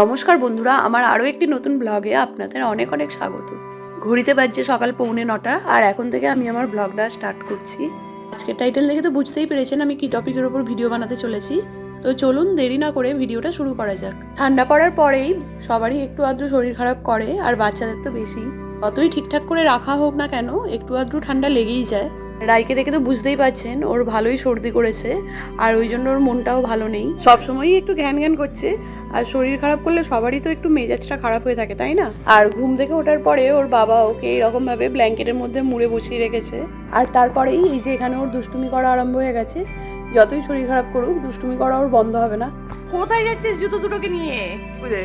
নমস্কার বন্ধুরা, আমার আরও একটি নতুন ব্লগে আপনাদের অনেক অনেক স্বাগত। ঘড়িতে বাজছে সকাল পৌনে নটা, আর এখন থেকে আমি আমার ব্লগটা স্টার্ট করছি। আজকে টাইটেল দেখে তো বুঝতেই পেরেছেন আমি কি টপিকের ওপর ভিডিও বানাতে চলেছি। তো চলুন দেরি না করে ভিডিওটা শুরু করা যাক। ঠান্ডা পড়ার পরেই সবারই একটু আদ্র শরীর খারাপ করে, আর বাচ্চাদের তো বেশি। কতই ঠিকঠাক করে রাখা হোক না কেন, একটু আদ্র ঠান্ডা লেগেই যায়। রাইকে দেখে তো বুঝতেই পাচ্ছেন, ওর ভালোই সর্দি করেছে, আর ওই জন্য ওর মনটাও ভালো নেই। সবসময়ই একটু ঘ্যান ঘ্যান করছে আর শরীর খারাপ করলে সবারই তো একটু মেজাজটা খারাপ হয়ে থাকে তাই না? আর ঘুম থেকে ওঠার পরে ওর বাবা ওকে এরকম ভাবে ব্ল্যাঙ্কেটের মধ্যে মুড়ে বসিয়ে রেখেছে। আর তারপরেই এই যে এখানে ওর দুষ্টুমি করা আরম্ভ হয়ে গেছে যতই শরীর খারাপ করুক দুষ্টুমি করা ওর বন্ধ হবে না। কোথায় যাচ্ছিস জুতো দুটোকে নিয়ে? বুঝলে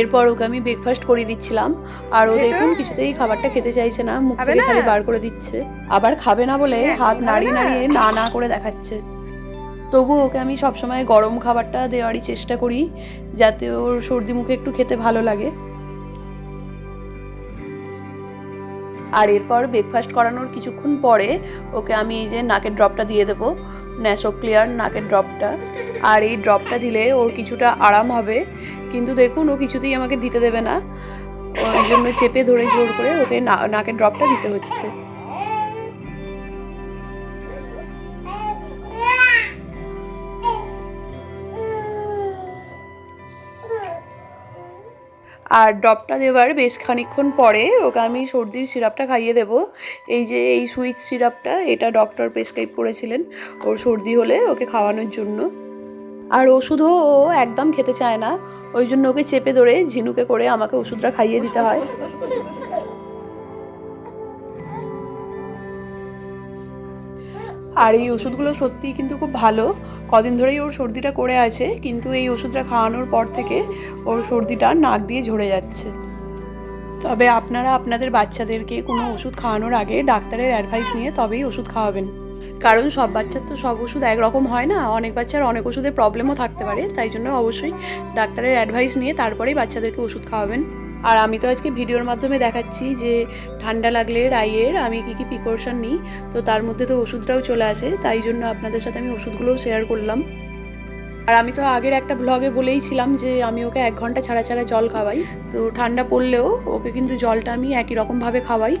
এরপর ওকে আমি ব্রেকফাস্ট করিয়ে দিচ্ছিলাম আর ও দেখুন কিছুতেই খাবারটা খেতে চাইছে না মুখ থেকে খালি বার করে দিচ্ছে। আবার খাবে না বলে হ্যাঁ, হাত নাড়িয়ে নাড়িয়ে না না করে দেখাচ্ছে। তবু ওকে আমি সবসময় গরম খাবারটা দেওয়ারই চেষ্টা করি, যাতে ওর সর্দি মুখে একটু খেতে ভালো লাগে। আর এরপর ব্রেকফাস্ট করানোর কিছুক্ষণ পরে ওকে আমি এই যে নাকের ড্রপটা দিয়ে দেবো ন্যাশো ক্লিয়ার নাকের ড্রপটা আর এই ড্রপটা দিলে ওর কিছুটা আরাম হবে, কিন্তু দেখুন ও কিছুতেই আমাকে দিতে দেবে না। ওই জন্য চেপে ধরে জোর করে ওকে নাকের ড্রপটা দিতে হচ্ছে। আর ড্রপটা দেওয়ার বেশ খানিক্ষণ পরে ওকে আমি সর্দির সিরাপটা খাইয়ে দেব। এই যে এই সুইচ সিরাপটা, এটা ডক্টর প্রেসক্রাইব করেছিলেন ওর সর্দি হলে ওকে খাওয়ানোর জন্য। আর ওষুধও ও একদম খেতে চায় না, ওই জন্য ওকে চেপে ধরে ঝিনুকে করে আমাকে ওষুধটা খাইয়ে দিতে হয়। আর এই ওষুধগুলো সত্যিই কিন্তু খুব ভালো। কদিন ধরেই ওর সর্দিটা করে আছে, কিন্তু এই ওষুধটা খাওয়ানোর পর থেকে ওর সর্দিটা নাক দিয়ে ঝরে যাচ্ছে। তবে আপনারা আপনাদের বাচ্চাদেরকে কোনো ওষুধ খাওয়ানোর আগে ডাক্তারের অ্যাডভাইস নিয়ে তবেই ওষুধ খাওয়াবেন। কারণ সব বাচ্চার তো সব ওষুধ একরকম হয় না, অনেক বাচ্চার অনেক ওষুধের প্রবলেমও থাকতে পারে, তাই জন্য অবশ্যই ডাক্তারের অ্যাডভাইস নিয়ে তারপরেই বাচ্চাদেরকে ওষুধ খাওয়াবেন। আর আমি তো আজকে ভিডিওর মাধ্যমে দেখাচ্ছি যে ঠান্ডা লাগলে রাইয়ের আমি কী কী প্রিকশন নিই। তো তার মধ্যে তো ওষুধটাও চলে আসে, তাই জন্য আপনাদের সাথে আমি ওষুধগুলোও শেয়ার করলাম। আর আমি তো আগের একটা ব্লগে বলেই ছিলাম যে আমি ওকে এক ঘণ্টা ছাড়া ছাড়া জল খাওয়াই। তো ঠান্ডা পড়লেও ওকে কিন্তু জলটা আমি একই রকমভাবে খাওয়াই।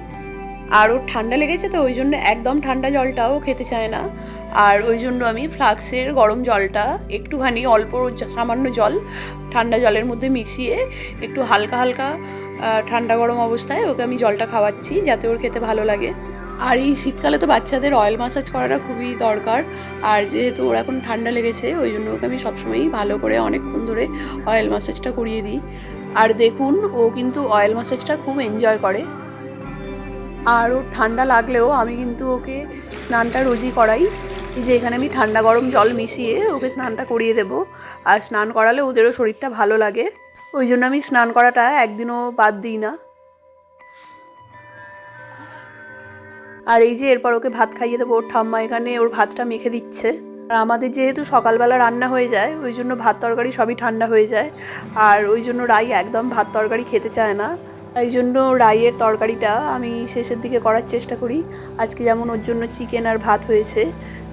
আর ওর ঠান্ডা লেগেছে তো, ওই জন্য একদম ঠান্ডা জলটাও খেতে চায় না। আর ওই জন্য আমি ফ্লাক্সের গরম জলটা, একটুখানি অল্প সামান্য জল, ঠান্ডা জলের মধ্যে মিশিয়ে একটু হালকা হালকা ঠান্ডা গরম অবস্থায় ওকে আমি জলটা খাওয়াচ্ছি, যাতে ওর খেতে ভালো লাগে। আর এই শীতকালে তো বাচ্চাদের অয়েল মাসাজ করাটা খুবই দরকার। আর যেহেতু ওর এখন ঠান্ডা লেগেছে, ওই জন্য ওকে আমি সবসময়ই ভালো করে অনেকক্ষণ ধরে অয়েল মাসাজটা করিয়ে দিই। আর দেখুন, ও কিন্তু অয়েল মাসাজটা খুব এনজয় করে। আর ওর ঠান্ডা লাগলেও আমি কিন্তু ওকে স্নানটা রোজই করাই। যে এখানে আমি ঠান্ডা গরম জল মিশিয়ে ওকে স্নানটা করিয়ে দেবো। আর স্নান করালে ওদেরও শরীরটা ভালো লাগে। ওই জন্য আমি স্নান করাটা একদিনও বাদ দিই না। আর এই যে এরপর ওকে ভাত খাইয়ে দেবো। ওর ঠাম্মা এখানে ওর ভাতটা মেখে দিচ্ছে। আর আমাদের যেহেতু সকালবেলা রান্না হয়ে যায়, ওই জন্য ভাত তরকারি সবই ঠান্ডা হয়ে যায়। আর ওই জন্য রাই একদম ভাত তরকারি খেতে চায় না। তাই জন্য রাইয়ের তরকারিটা আমি শেষের দিকে করার চেষ্টা করি। আজকে যেমন ওর জন্য চিকেন আর ভাত হয়েছে,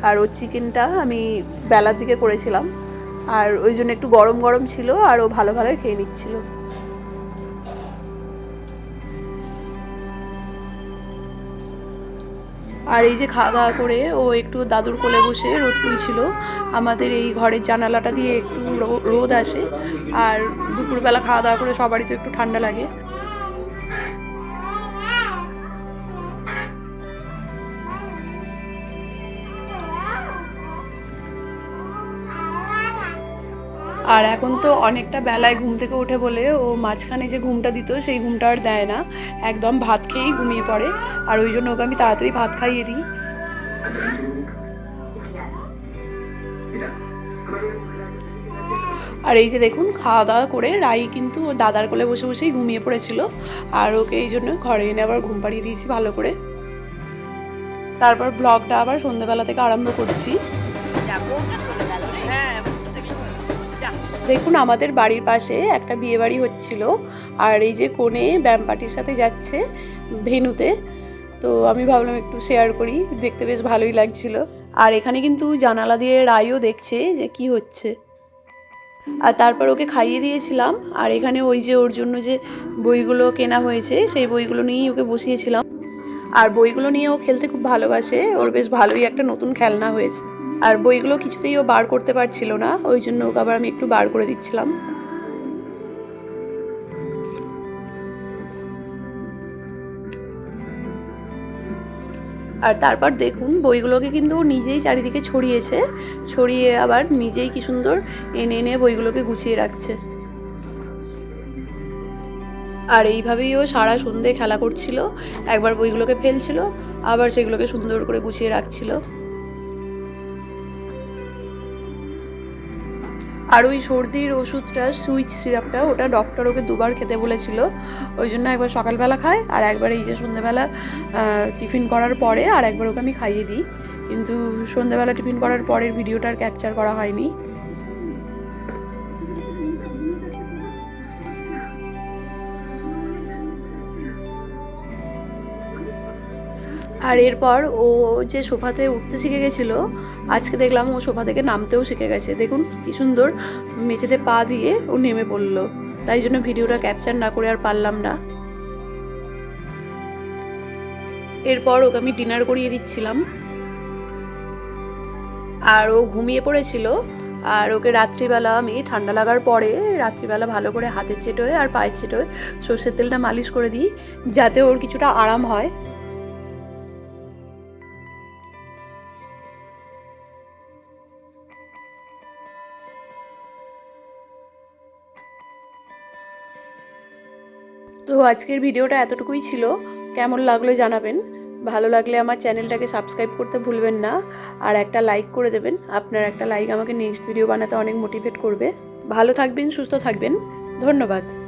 আর ওর চিকেনটা আমি বেলার দিকে করেছিলাম। আর ওই জন্য একটু গরম গরম ছিল, আর ও ভালো ভালো খেয়ে নিচ্ছিল। আর এই যে খাওয়া দাওয়া করে ও একটু দাদুর কোলে বসে রোদ পুড়ছিল আমাদের এই ঘরের জানালাটা দিয়ে একটু রোদ আসে, আর দুপুরবেলা খাওয়া দাওয়া করে সবারই তো একটু ঠান্ডা লাগে। আর এখন তো অনেকটা বেলায় ঘুম থেকে ওঠে বলে ও মাঝখানে যে ঘুমটা দিত, সেই ঘুমটা আর দেয় না। একদম ভাত খেয়েই ঘুমিয়ে পড়ে। আর ওই জন্য ওকে আমি তাড়াতাড়ি ভাত খাইয়ে দিই। আর এই যে দেখুন, খাওয়া দাওয়া করে রাই কিন্তু দাদার কোলে বসে বসেই ঘুমিয়ে পড়েছিল। আর ওকে এই জন্য ঘরে এনে আবার ঘুম পাড়িয়ে দিয়েছি ভালো করে। তারপর ব্লগটা আবার সন্ধ্যেবেলা থেকে আরম্ভ করছি। হ্যাঁ দেখুন, আমাদের বাড়ির পাশে একটা বিয়ে বাড়ি হচ্ছিল আর এই যে কোণে ব্যায়াম পার্টির সাথে যাচ্ছে ভেনুতে। তো আমি ভাবলাম একটু শেয়ার করি, দেখতে বেশ ভালোই লাগছিল। আর এখানে কিন্তু জানালা দিয়ে রায়ও দেখছে যে কি হচ্ছে। আর তারপর ওকে খাইয়ে দিয়েছিলাম, আর এখানে ওই যে ওর জন্য যে বইগুলো কেনা হয়েছে, সেই বইগুলো নিয়েই ওকে বসিয়েছিলাম। আর বইগুলো নিয়ে ও খেলতে খুব ভালোবাসে, ওর বেশ ভালোই একটা নতুন খেলনা হয়েছে। আর বইগুলো কিছুতেই ও বার করতে পারছিল না, ওই জন্য ওকে আবার আমি একটু বার করে দিচ্ছিলাম। আর তারপর দেখুন, বইগুলোকে কিন্তু নিজেই চারিদিকে ছড়িয়েছে, ছড়িয়ে আবার নিজেই কি সুন্দর এনে এনে বইগুলোকে গুছিয়ে রাখছে। আর এইভাবেই ও সারা সন্ধে খেলা করছিল, একবার বইগুলোকে ফেলছিল, আবার সেগুলোকে সুন্দর করে গুছিয়ে রাখছিল। আর ওই সর্দির ওষুধটা, সুইচ সিরাপটা, ওটা ডক্টর ওকে দুবার খেতে বলেছিল। ওই জন্য একবার সকালবেলা খায় আর একবার এই যে সন্ধ্যেবেলা টিফিন করার পরে আর একবার ওকে আমি খাইয়ে দিই। কিন্তু সন্ধ্যেবেলা টিফিন করার পরের ভিডিওটা আর ক্যাপচার করা হয়নি। আর এরপর ও যে সোফাতে উঠতে শিখে গেছিল, আজকে দেখলাম ও সোফা থেকে নামতেও শিখে গেছে। দেখুন কি সুন্দর মেঝেতে পা দিয়ে ও নেমে পড়ল। তাই জন্য ভিডিওটা ক্যাপচার না করে আর পারলাম না। এরপর ওকে আমি ডিনার করিয়ে দিচ্ছিলাম। আর ও ঘুমিয়ে পড়েছিল। আর ওকে রাত্রিবেলা আমি ঠান্ডা লাগার পরে রাত্রিবেলা ভালো করে হাতের চেটোয় আর পায়ের চেটোয় সর্ষের তেলটা মালিশ করে দিই, যাতে ওর কিছুটা আরাম হয়। তো আজকের ভিডিওটা এতটুকুই ছিল। কেমন লাগল জানাবেন। ভালো লাগলে আমার চ্যানেলটাকে সাবস্ক্রাইব করতে ভুলবেন না। আর একটা লাইক করে দেবেন। আপনার একটা লাইক আমাকে নেক্সট ভিডিও বানাতে অনেক মোটিভেট করবে। ভালো থাকবেন, সুস্থ থাকবেন। ধন্যবাদ।